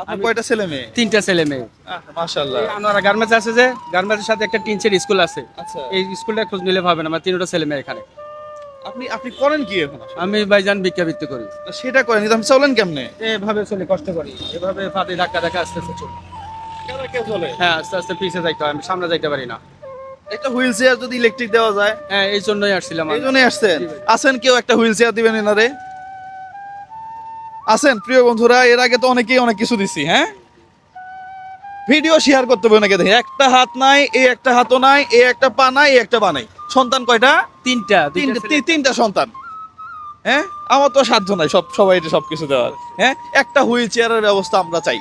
আপনার কয়টা ছেলে মেয়ে? তিনটা ছেলে মেয়ে। মাশাআল্লাহ। গার্মেন্টস আছে যে গার্মেন্টসের সাথে একটা টিনচের স্কুল আছে। আচ্ছা। এই স্কুলটা খোঁজ নিলে পাবেন আমার তিনটা ছেলে মেয়ে এখানে। আপনি আপনি করেন কি এখন আমি ভাইজান ভিক্ষাবৃত্তি করি। সেটা করেন কিন্তু আপনি চলেন কেমনে? এভাবে চলে কষ্ট করি। এভাবে ধাক্কা ধাক্কা আস্তে আস্তে চলি। চলে? হ্যাঁ আস্তে আস্তে পিছিয়ে যাইতে হয় আমি সামনে যাইতে পারি না। একটা হুইল চেয়ার যদি ইলেকট্রিক দেওয়া যায়? হ্যাঁ এই জন্যই আসছিলাম আমি। এই জন্যই আসছেন। আছেন কেউ একটা হুইল চেয়ার দিবেন এনারে? আছেন প্রিয় বন্ধুরা এর আগে তো অনেকেই অনেক কিছু দিছি হ্যাঁ? ভিডিও শেয়ার করতে হবে অনেকে দেখে। একটা হাত নাই এই একটা হাতও নাই এই একটা পা নাই এই একটা পা নাই। সন্তান কয়টা? তিনটা তিনটা সন্তান। হ্যাঁ? আমার তো সাধ্য নাই সব সবাই এটা সবকিছু দেওয়ার। হ্যাঁ? একটা হুইল চেয়ারের ব্যবস্থা আমরা চাই।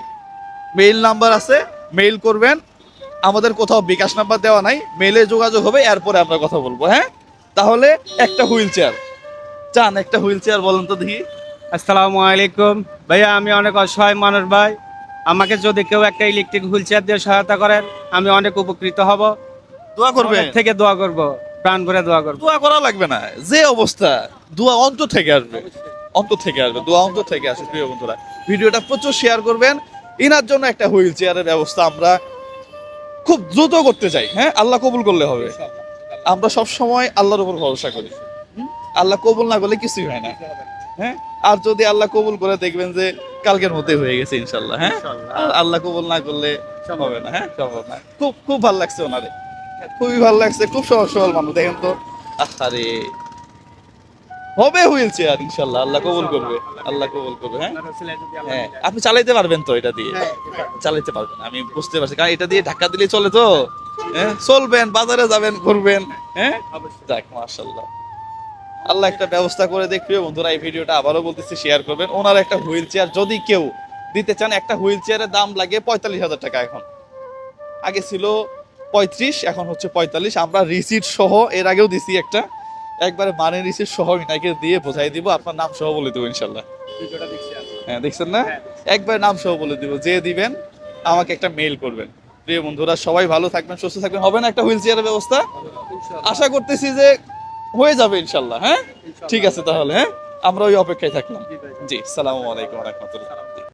মেইল নাম্বার আছে মেইল করবেন। আমাদের কোথাও বিকাশ নাম্বার দেওয়া নাই মেলে যোগাযোগ হবে এরপরে আমরা কথা বলব হ্যাঁ? তাহলে একটা হুইল চেয়ার। চান একটা হুইল চেয়ার বলেন তো দেখি। আসসালামু আলাইকুম। ভাইয়া আমি অনেক অসহায় মানুষ ভাই। আমাকে যদি কেউ একটা ইলেকট্রিক হুইল চেয়ার দিয়ে সহায়তা করেন আমি অনেক উপকৃত হব। দোয়া অনেক থেকে দোয়া করব। প্রাণ ভরে দোয়া করব। দোয়া করা লাগবে না। যে অবস্থা দোয়া অন্তর থেকে আসবে। অন্তর থেকে আসবে দোয়া অন্তর থেকে আসবে প্রিয় বন্ধুরা। ভিডিওটা প্রচুর শেয়ার করবেন। ইনার জন্য একটা হুইল চেয়ারের ব্যবস্থা আমরা খুব দ্রুত করতে চাই। হ্যাঁ আল্লাহ কবুল করলে হবে। আমরা সব সময় আল্লাহর উপর ভরসা করি? আল্লাহ কবুল না করলে কিছুই হয় না। হ্যাঁ? আর যদি আল্লাহ কবুল করে দেখবেন যে কালকের মধ্যে হয়ে গেছে ইনশাল্লাহ হ্যাঁ? আল্লাহ কবুল না করলে হবে না হ্যাঁ? সম্ভব না। খুব খুব ভালো লাগছে ওনারে। খুবই ভালো লাগছে খুব সহজ সরল মানুষ দেখেন তো। আরে হবে হুইল চেয়ার ইনশাল্লাহ আল্লাহ কবুল করবে আল্লাহ কবুল করবে হ্যাঁ? হ্যাঁ আপনি চালাইতে পারবেন তো এটা দিয়ে? চালাইতে পারবেন আমি বুঝতে পারছি কারণ এটা দিয়ে ধাক্কা দিলে চলে তো? হ্যাঁ। চলবেন বাজারে যাবেন ঘুরবেন হ্যাঁ? যাক মাশাল্লাহ আল্লাহ একটা ব্যবস্থা করে দেখ প্রিয় বন্ধুরা এই ভিডিওটা আবারও বলতেছি শেয়ার করবেন। ওনার একটা হুইল চেয়ার যদি কেউ দিতে চান একটা হুইল চেয়ারের দাম লাগে পঁয়তাল্লিশ হাজার টাকা এখন। আগে ছিল পঁয়ত্রিশ এখন হচ্ছে পঁয়তাল্লিশ। আমরা রিসিট সহ এর আগেও দিছি একটা। একবারে মানে রিসিট সহ ইনাকে দিয়ে বোঝাই দিব আপনার নাম সহ বলে দেবো ইনশাল্লাহ। হ্যাঁ দেখছেন না? একবার নাম সহ বলে দিব যে দিবেন আমাকে একটা মেইল করবেন। প্রিয় বন্ধুরা সবাই ভালো থাকবেন সুস্থ থাকবেন। হবে না একটা হুইল চেয়ারের ব্যবস্থা আশা করতেছি যে হয়ে যাবে ইনশাল্লাহ হ্যাঁ? ঠিক আছে তাহলে হ্যাঁ? আমরা ওই অপেক্ষায় থাকলাম। জি সালামু আলাইকুম রহমতুল্লাহ।